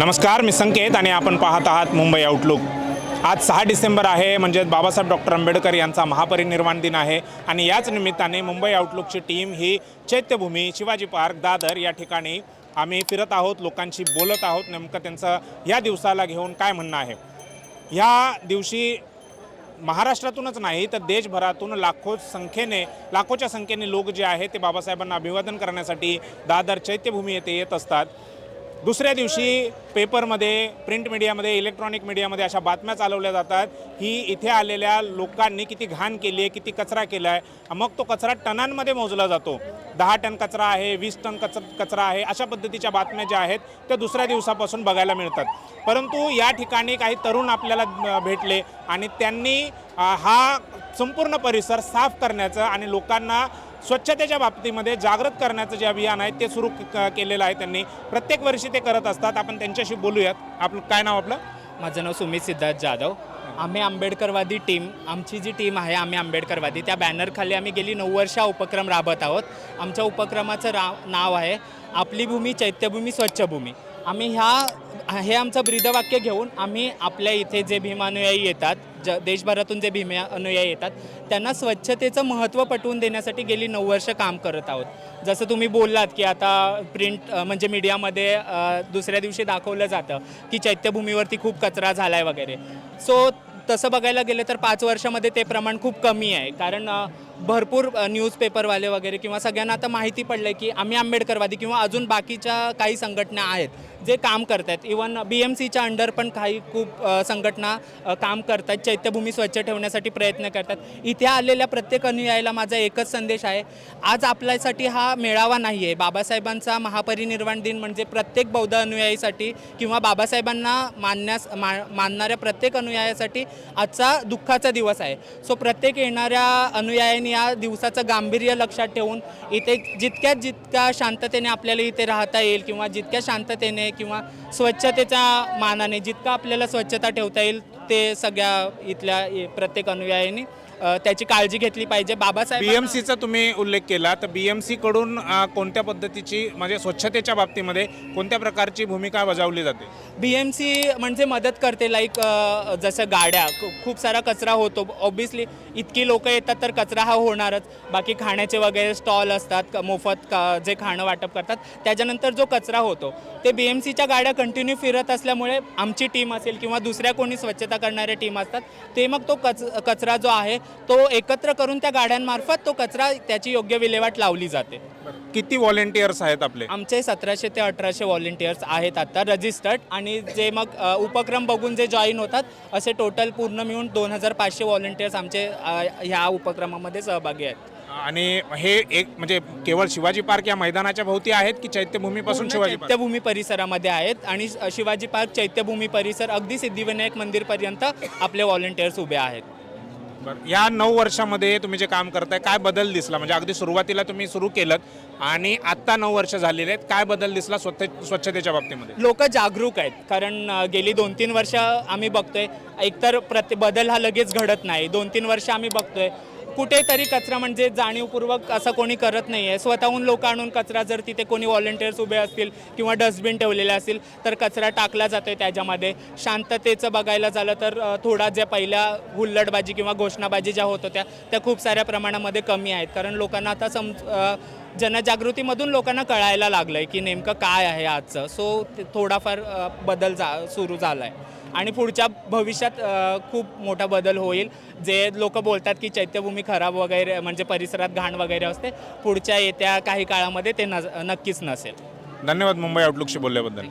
नमस्कार मी संकेत आणि आपण पाहत आहात मुंबई आउटलुक आज सहा डिसेंबर आहे म्हणजे बाबासाहेब डॉक्टर आंबेडकर यांचा महापरिनिर्वाण दिन आहे आणि याच निमित्ताने मुंबई आउटलुकची टीम ही चैत्यभूमी शिवाजी पार्क दादर या ठिकाणी आम्ही फिरत आहोत लोकांशी बोलत आहोत नेमकं त्यांचं या दिवसाला घेऊन काय म्हणणं आहे? ह्या दिवशी महाराष्ट्रातूनच नाही तर देशभरातून लाखो संख्येने लाखोच्या संख्येने लोक जे आहेत ते बाबासाहेबांना अभिवादन करण्यासाठी दादर चैत्यभूमी येथे येत असतात. दुसऱ्या दिवशी पेपरमध्ये प्रिंट मीडियामध्ये इलेक्ट्रॉनिक मीडियामध्ये अशा बातम्या चालवल्या जातात ही इथे आलेल्या लोकांनी किती घाण केली आहे किती कचरा केला आहे. मग तो कचरा टनांमध्ये मोजला जातो. दहा टन कचरा आहे वीस टन कच कचरा आहे अशा पद्धतीच्या बातम्या ज्या आहेत त्या दुसऱ्या दिवसापासून बघायला मिळतात. परंतु या ठिकाणी काही तरुण आपल्याला भेटले आणि त्यांनी हा संपूर्ण परिसर साफ करण्याचं आणि लोकांना स्वच्छतेच्या बाबतीमध्ये जागृत करण्याचं जे अभियान आहे ते सुरू क- केलेलं आहे त्यांनी. प्रत्येक वर्षी ते करत असतात. आपण त्यांच्याशी बोलूयात. आपलं काय नाव आपलं? माझं नाव सुमित सिद्धार्थ जाधव. आम्ही आंबेडकरवादी टीम आमची जी टीम आहे आम्ही आंबेडकरवादी. त्या बॅनरखाली आम्ही गेली नऊ वर्ष हा उपक्रम राबत आहोत. आमच्या उपक्रमाचं रा नाव आहे आपली भूमी चैत्यभूमी स्वच्छभूमी. आम्ही ह्या हे आमचं ब्रीदवाक्य घेऊन आम्ही आपल्या इथे जे भीमानुयायी येतात ज देशभरातून जे भीमा अनुयायी येतात त्यांना स्वच्छतेचं महत्त्व पटवून देण्यासाठी गेली नऊ वर्ष काम करत आहोत. जसं तुम्ही बोललात की आता प्रिंट म्हणजे मीडियामध्ये दुसऱ्या दिवशी दाखवलं जातं की चैत्यभूमीवरती खूप कचरा झाला आहे वगैरे. सो तसं बघायला गेलं तर पाच वर्षामध्ये ते प्रमाण खूप कमी आहे. कारण भरपूर न्यूजपेपरवाले वगैरे किंवा सगळ्यांना आता माहिती पडलं आहे की आम्ही आंबेडकरवादी किंवा अजून बाकीच्या काही संघटना आहेत जे काम करत आहेत इवन बी एम सीच्या अंडर पण काही खूप संघटना काम करतात चैत्यभूमी स्वच्छ ठेवण्यासाठी प्रयत्न करतात इथे आलेल्या प्रत्येक अनुयायाला माझा एकच संदेश आहे. आज आपल्यासाठी हा मेळावा नाही आहे बाबासाहेबांचा महापरिनिर्वाण दिन म्हणजे प्रत्येक बौद्ध अनुयायीसाठी किंवा बाबासाहेबांना मानण्यास मा मानणाऱ्या प्रत्येक अनुयायासाठी आजचा दुःखाचा दिवस आहे. सो प्रत्येक येणाऱ्या अनुयायांनी या दिवसाचं गांभीर्य लक्षात ठेवून इथे जितक्या जितक्या शांततेने आपल्याला इथे राहता येईल किंवा जितक्या शांततेने किंवा स्वच्छतेच्या मानाने जितकं आपल्याला स्वच्छता ठेवता येईल ते सगळ्या इथल्या प्रत्येक अनुयायांनी त्याची काळजी घेतली पाहिजे. बाबासाहेब बीएमसीचा तुम्ही उल्लेख केला तर बीएमसी कडून अ, कोणत्या पद्धतीची म्हणजे स्वच्छतेच्या बाबतीमध्ये कोणत्या प्रकारची भूमिका बजावली जाते? बी एम सी म्हणजे मदत करते लाईक जसं गाड्या खूप सारा कचरा होतो. ऑब्विसली इतकी लोक येतात तर कचरा हा होणारच. बाकी खाण्याचे वगैरे स्टॉल असतात मोफत जे खाणं वाटप करतात त्याच्यानंतर जो कचरा होतो. ते बी एम सीच्या गाड्या कंटिन्यू फिरत असल्यामुळे आमची टीम असेल किंवा दुसऱ्या कोणी स्वच्छता करणाऱ्या टीम असतात. ते मग तो कच कचरा जो आहे तो एकत्र करून त्या गाड्यांमार्फत तो कचरा त्याची योग्य विल्हेवाट लावली जाते. किती व्हॉलेंटियर्स आहेत आपले? आमचे सतराशे ते अठराशे व्हॉलेंटियर्स आहेत आता रजिस्टर्ड आणि जे मग अ, उपक्रम बघून जे जॉईन होतात असे टोटल पूर्ण मिळून दोन हजार पाचशे व्हॉलेंटियर्स आमचे अ, ह्या उपक्रमामध्ये सहभागी आहेत. आणि हे एक म्हणजे केवळ शिवाजी पार्क या मैदानाच्या भोवती आहेत की चैत्यभूमीपासून शिवाजी पार्क? चैत्यभूमी परिसरामध्ये आहेत आणि शिवाजी पार्क चैत्यभूमी परिसर अगदी सिद्धिविनायक मंदिरपर्यंत आपले व्हॉलेंटियर्स उभे आहेत. बरं. या नऊ वर्षामध्ये तुम्ही जे काम करताय काय बदल दिसला? म्हणजे अगदी सुरुवातीला तुम्ही सुरू केलं आणि आत्ता नऊ वर्ष झालेले आहेत. काय बदल दिसला स्वच्छ स्वच्छतेच्या बाबतीमध्ये? लोक जागरूक आहेत कारण अ, गेली दोन तीन वर्ष आम्ही बघतोय. एकतर प्रति बदल हा लगेच घडत नाही. दोन तीन वर्ष आम्ही बघतोय. कुठेतरी कचरा म्हणजे जाणीवपूर्वक असं कोणी करत नाही आहे स्वतःहून लोक आणून कचरा जर तिथे कोणी व्हॉलेंटियर्स उभे असतील किंवा डस्टबिन ठेवलेले असतील तर कचरा टाकला जातोय त्याच्यामध्ये. शांततेचं बघायला झालं तर थोडा ज्या पहिल्या हुल्लडबाजी किंवा घोषणाबाजी ज्या होत होत्या त्या खूप साऱ्या प्रमाणामध्ये कमी आहेत. कारण लोकांना आता सम जनजागृतीमधून लोकांना कळायला लागलं आहे की नेमकं काय आहे आजचं. सो ते थोडाफार बदल जा सुरू झाला आहे आणि पुढच्या भविष्यात खूप मोठा बदल होईल. जे लोक बोलतात की चैत्यभूमी खराब वगैरे म्हणजे परिसरात घाण वगैरे असते पुढच्या येत्या काही काळामध्ये ते नज नक्कीच नसेल. धन्यवाद मुंबई आउटलुकशी बोलल्याबद्दल.